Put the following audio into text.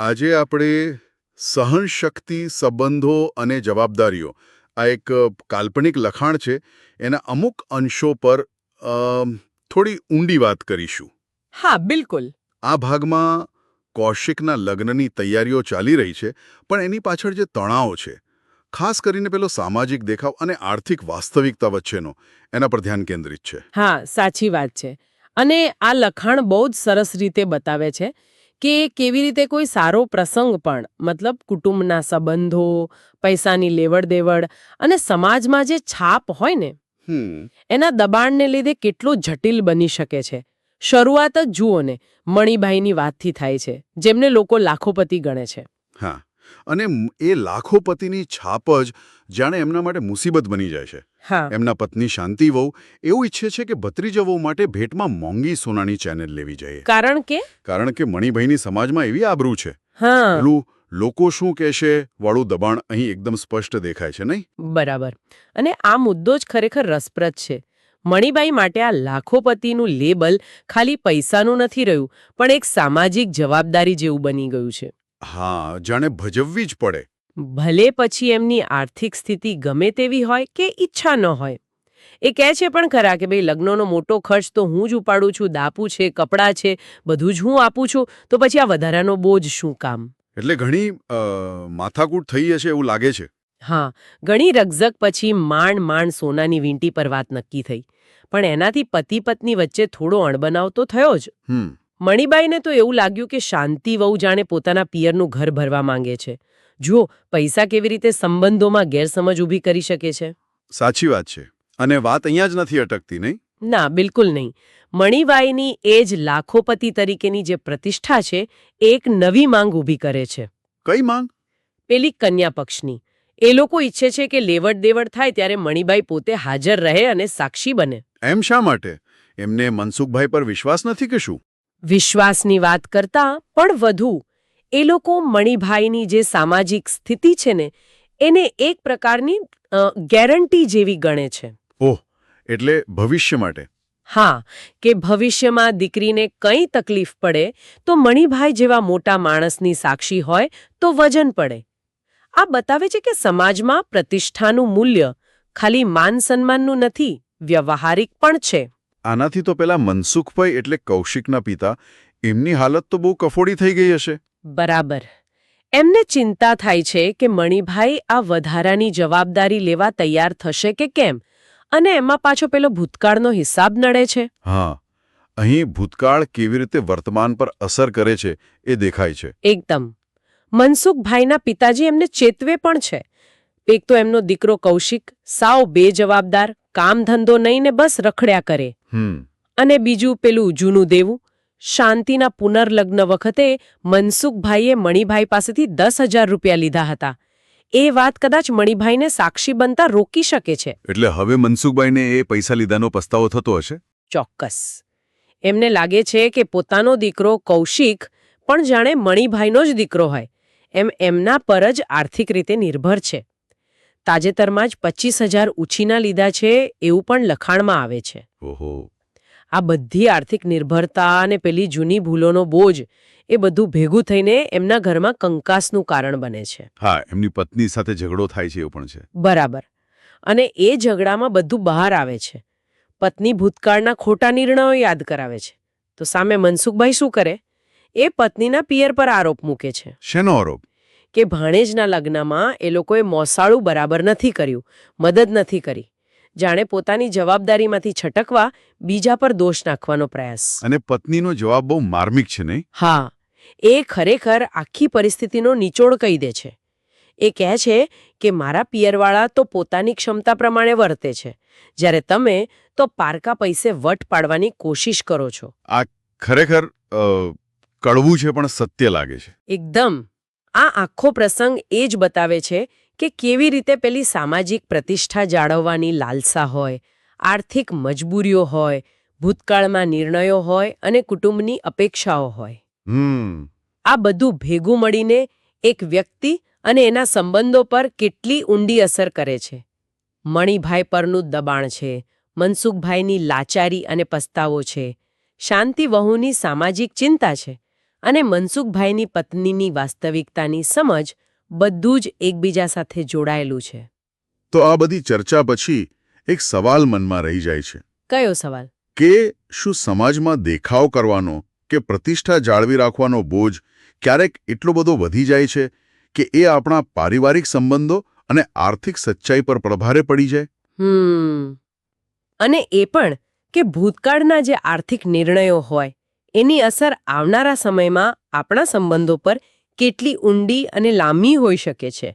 આજે આપણે સહનશક્તિ સંબંધો અને જવાબદારીઓ આ એક કાલ્પનિક લખાણ છે એના અમુક અંશો પર થોડી ઊંડી વાત કરીશું. હા બિલકુલ. આ ભાગમાં કૌશિકના લગ્નની તૈયારીઓ ચાલી રહી છે પણ એની પાછળ જે તણાવ છે ખાસ કરીને પેલો સામાજિક દેખાવ અને આર્થિક વાસ્તવિકતા વચ્ચેનો એના પર ધ્યાન કેન્દ્રિત છે. હા સાચી વાત છે. અને આ લખાણ બહુ જ સરસ રીતે બતાવે છે કે કેવી રીતે કોઈ સારો પ્રસંગ પણ મતલબ કુટુંબના સંબંધો પૈસાની લેવડ દેવડ અને સમાજમાં જે છાપ હોય ને એના દબાણને લીધે કેટલો જટિલ બની શકે છે. શરૂઆત જ જુઓ ને મણિભાઈની વાતથી થાય છે જેમને લોકો લાખોપતિ ગણે છે. હા. અને એ લાખોપતિની છાપ જ જાણે એમના માટે મુસીબત બની જાય છે. હા. એમના પત્ની શાંતિ વહુ એવું ઈચ્છે છે કે ભત્રીજા વહુ માટે ભેટમાં મોંઘી સોનાની ચેનલ લેવી જોઈએ. કારણ કે? કારણ કે મણિભાઈની સમાજમાં એવી આબરૂ છે. પેલું લોકો શું કહેશે વાળું દબાણ અહીં એકદમ સ્પષ્ટ દેખાય છે નહીં? બરાબર. અને આ મુદ્દો જ ખરેખર રસપ્રદ છે. મણિબાઈ માટે આ લાખોપતિનું લેબલ ખાલી પૈસાનું નથી રહ્યું પણ એક સામાજિક જવાબદારી જેવું બની ગયું છે. હા જાણે ભજવવી જ પડે. ભલે પછી એમની આર્થિક સ્થિતિ ગમે તેવી હોય કે ઈચ્છા ન હોય. એ કહે છે પણ ખરા કે ભાઈ લગ્નનો મોટો ખર્ચ તો હું જ ઉપાડું છું દાપુ છે કપડાં છે બધું જ હું આપું છું તો પછી આ વધારાનો બોજ શું કામ? એટલે ઘણી માથાકૂટ થઈ હશે એવું લાગે છે. હા ઘણી રકઝક પછી માંડ માંડ સોનાની વીંટી પર વાત નક્કી થઈ. પણ એનાથી પતિ પત્ની વચ્ચે થોડો અણબનાવ તો થયો જ. હમ. મણિબાઈને તો એવું લાગ્યું કે શાંતિ વહુ જાણે પોતાના પિયરનું ઘર ભરવા માંગે છે. જુઓ પૈસા કેવી રીતે સંબંધોમાં ગેરસમજ ઊભી કરી શકે છે? સાચી વાત છે. અને વાત અહીંયા જ નથી અટકતી નહીં? ના બિલકુલ નહીં. મણિબાઈની એ જ લાખોપતિ તરીકેની જે પ્રતિષ્ઠા છે એ એક નવી માંગ ઊભી કરે છે. કઈ માંગ? પેલી કન્યા પક્ષની. એ લોકો ઈચ્છે છે કે લેવડ દેવડ થાય ત્યારે મણિબાઈ પોતે હાજર રહે અને સાક્ષી બને. એમ શા માટે? એમને મનસુખભાઈ પર વિશ્વાસ નથી કે શું? વિશ્વાસની વાત કરતા પણ વધુ. એ લોકો મણિભાઈની જે સામાજિક સ્થિતિ છે ને એને એક પ્રકારની ગેરંટી જેવી ગણે છે. ઓહ એટલે ભવિષ્ય માટે. હા કે ભવિષ્યમાં દીકરીને કંઈ તકલીફ પડે તો મણિભાઈ જેવા મોટા માણસની સાક્ષી હોય તો વજન પડે. આ બતાવે છે કે સમાજમાં પ્રતિષ્ઠાનું મૂલ્ય ખાલી માન સન્માનનું નથી વ્યવહારિક પણ છે. આનાથી તો પેલા મનસુખભાઈ એટલે કૌશિકના પિતા એમની હાલત તો બહુ કફોડી થઈ ગઈ હશે. બરાબર. એમને ચિંતા થાય છે કે મણિભાઈ આ વધારાની જવાબદારી લેવા તૈયાર થશે કે કેમ? અને એમાં પાછો પેલો ભૂતકાળનો હિસાબ નડે છે? હા. અહીં ભૂતકાળ કેવી રીતે વર્તમાન પર અસર કરે છે એ દેખાય છે. એકદમ. મનસુખભાઈના પિતાજી એમને ચેતવે પણ છે. એક તો એમનો દીકરો કૌશિક સાવ બેજવાબદાર કામ ધંધો નહીં ને બસ રખડ્યા કરે. અને બીજું પેલું જૂનું દેવું શાંતિના પુનર્લગ્ન વખતે મનસુખભાઈએ મણિભાઈ પાસેથી દસ હજાર રૂપિયા લીધા હતા. એ વાત કદાચ મણિભાઈને સાક્ષી બનતા રોકી શકે છે. એટલે હવે મનસુખભાઈને એ પૈસા લીધાનો પસ્તાવો થતો હશે? ચોક્કસ. એમને લાગે છે કે પોતાનો દીકરો કૌશિક પણ જાણે મણિભાઈનો જ દીકરો હોય. એમ એમના પર જ આર્થિક રીતે નિર્ભર છે. તાજેતરમાં જ પચીસ હજાર ઉછીના લીધા છે એવું પણ લખાણમાં આવે છે. ઓહો. આ બધી આર્થિક નિર્ભરતા અને પેલી જૂની ભૂલોનો બોજ એ બધું ભેગું થઈને એમના ઘરમાં કંકાસનું કારણ બને છે. હા એમની પત્ની સાથે ઝઘડો થાય છે એવું પણ છે. બરાબર. અને એ ઝઘડામાં બધું બહાર આવે છે. પત્ની ભૂતકાળના ખોટા નિર્ણયો યાદ કરાવે છે. તો સામે મનસુખભાઈ શું કરે? એ પત્નીના પિયર પર આરોપ મૂકે છે. શેનો આરોપ? કે ભાણેજના લગ્નમાં એ લોકોએ મોસાળું બરાબર નથી કર્યું મદદ નથી કરી. જાણે પોતાની જવાબદારીમાંથી છટકવા બીજા પર દોષ નાખવાનો પ્રયાસ. અને પત્નીનો જવાબ બહુ માર્મિક છે નહીં? હા એ ખરેખર આખી પરિસ્થિતિનો નિચોડ કહી દે છે. એ કહે છે કે મારા પિયરવાળા તો પોતાની ક્ષમતા પ્રમાણે વર્તે છે. જ્યારે તમે તો પારકા પૈસે વટ પાડવાની કોશિશ કરો છો. આ ખરેખર કડવું છે પણ સત્ય લાગે છે. એકદમ. આ આખો પ્રસંગ એ જ બતાવે છે કે કેવી રીતે પેલી સામાજિક પ્રતિષ્ઠા જાળવવાની લાલસા હોય આર્થિક મજબૂરીઓ હોય ભૂતકાળમાં નિર્ણયો હોય અને કુટુંબની અપેક્ષાઓ હોય. આ બધું ભેગું મળીને એક વ્યક્તિ અને એના સંબંધો પર કેટલી ઊંડી અસર કરે છે. મણિભાઈ પરનું દબાણ છે મનસુખભાઈની લાચારી અને પસ્તાવો છે શાંતિ વહુની સામાજિક ચિંતા છે. અને મનસુખભાઈની પત્નીની વાસ્તવિકતાની સમજ બધું જ એકબીજા સાથે જોડાયેલું છે. તો આ બધી ચર્ચા પછી એક સવાલ મનમાં રહી જાય છે. કયો સવાલ? કે શું સમાજમાં દેખાવ કરવાનો કે પ્રતિષ્ઠા જાળવી રાખવાનો બોજ ક્યારેક એટલો બધો વધી જાય છે કે એ આપણા પારિવારિક સંબંધો અને આર્થિક સચ્ચાઈ પર પ્રભારે પડી જાય? હમ. અને એ પણ કે ભૂતકાળના જે આર્થિક નિર્ણયો હોય એની અસર આવનારા સમયમાં આપણા સંબંધો પર કેટલી ઊંડી અને લાંબી હોઈ શકે છે.